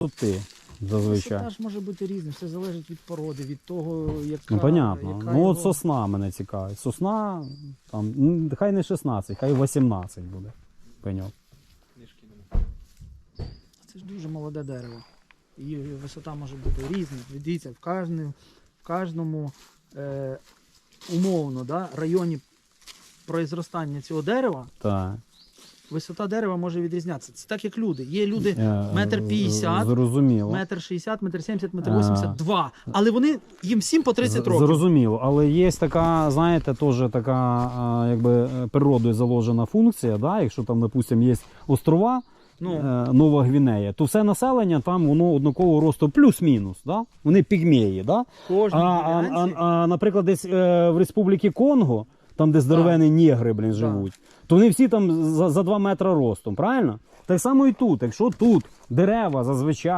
висоти зазвичай. Висота ж може бути різним, все залежить від породи, від того, яка. Ну, понятно. яка Ну, от його- сосна мене цікавить. Сосна, там, ну, хай не 16, хай 18 буде. Пеньок. Це ж дуже молоде дерево. І висота може бути різна. Дивіться, в кожному, в кожному е, умовно да, районі произростання цього дерева Так. Висота дерева може відрізнятися. Це так, як люди. Є люди Е, метр п'ятдесят, Зрозуміло. метр шістдесят, метр сімдесят, метр вісімдесят, два. Але вони їм всім по 30 років. Зрозуміло, але є така, знаєте, теж така якби е, природою заложена функція, да? якщо там, допустимо, є острова, Ну. е, Нова Гвінея, то все населення там воно однакового росту плюс-мінус. Да? Вони пігмеї. Да? А, а, а, а, наприклад, десь е, в Республіці Конго, там, де здоровені нігри блін, живуть, то вони всі там за, за 2 метри ростом, правильно? Так само і тут. Якщо тут дерева зазвичай.